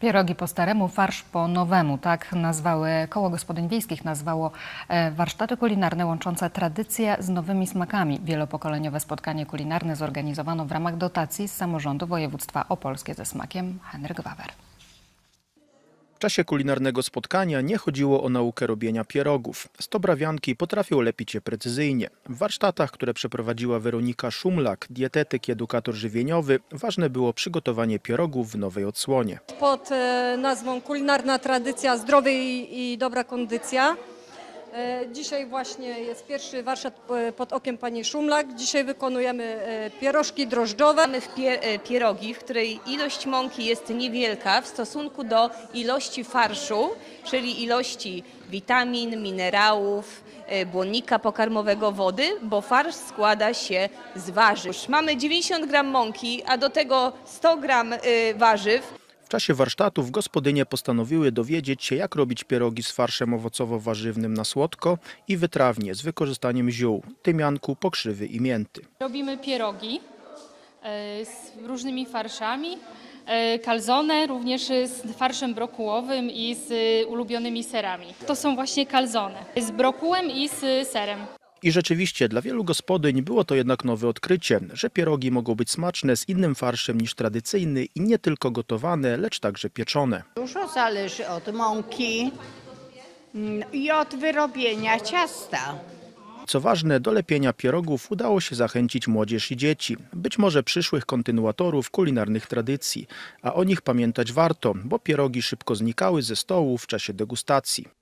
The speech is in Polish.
Pierogi po staremu, farsz po nowemu. Tak nazwały Koło Gospodyń Wiejskich nazwało e, warsztaty kulinarne łączące tradycje z nowymi smakami. Wielopokoleniowe spotkanie kulinarne zorganizowano w ramach dotacji z samorządu województwa opolskie ze smakiem Henryk Wawer. W czasie kulinarnego spotkania nie chodziło o naukę robienia pierogów. Stobrawianki potrafią lepić je precyzyjnie. W warsztatach, które przeprowadziła Weronika Szumlak, dietetyk i edukator żywieniowy, ważne było przygotowanie pierogów w nowej odsłonie. pod e, nazwą Kulinarna Tradycja Zdrowej i Dobra Kondycja. E, Dzisiaj właśnie jest pierwszy warsztat e, pod okiem pani Szumlak. Dzisiaj wykonujemy e, pierożki drożdżowe. Mamy pierogi, w której ilość mąki jest niewielka w stosunku do ilości farszu, czyli ilości witamin, minerałów, błonnika pokarmowego, wody, bo farsz składa się z warzyw. Mamy 90 gram mąki, a do tego 100 gram warzyw. W czasie warsztatów gospodynie postanowiły dowiedzieć się, jak robić pierogi z farszem owocowo-warzywnym na słodko i wytrawnie z wykorzystaniem ziół, tymianku, pokrzywy i mięty. Robimy pierogi e, z różnymi farszami. e, Calzone również z farszem brokułowym i z e, ulubionymi serami. To są właśnie calzone z brokułem i z serem. I rzeczywiście dla wielu gospodyń było to jednak nowe odkrycie, że pierogi mogą być smaczne z innym farszem niż tradycyjny i nie tylko gotowane, lecz także pieczone. Dużo zależy od mąki mm, i od wyrobienia ciasta. Co ważne, do lepienia pierogów udało się zachęcić młodzież i dzieci, być może przyszłych kontynuatorów kulinarnych tradycji, a o nich pamiętać warto, bo pierogi szybko znikały ze stołu w czasie degustacji.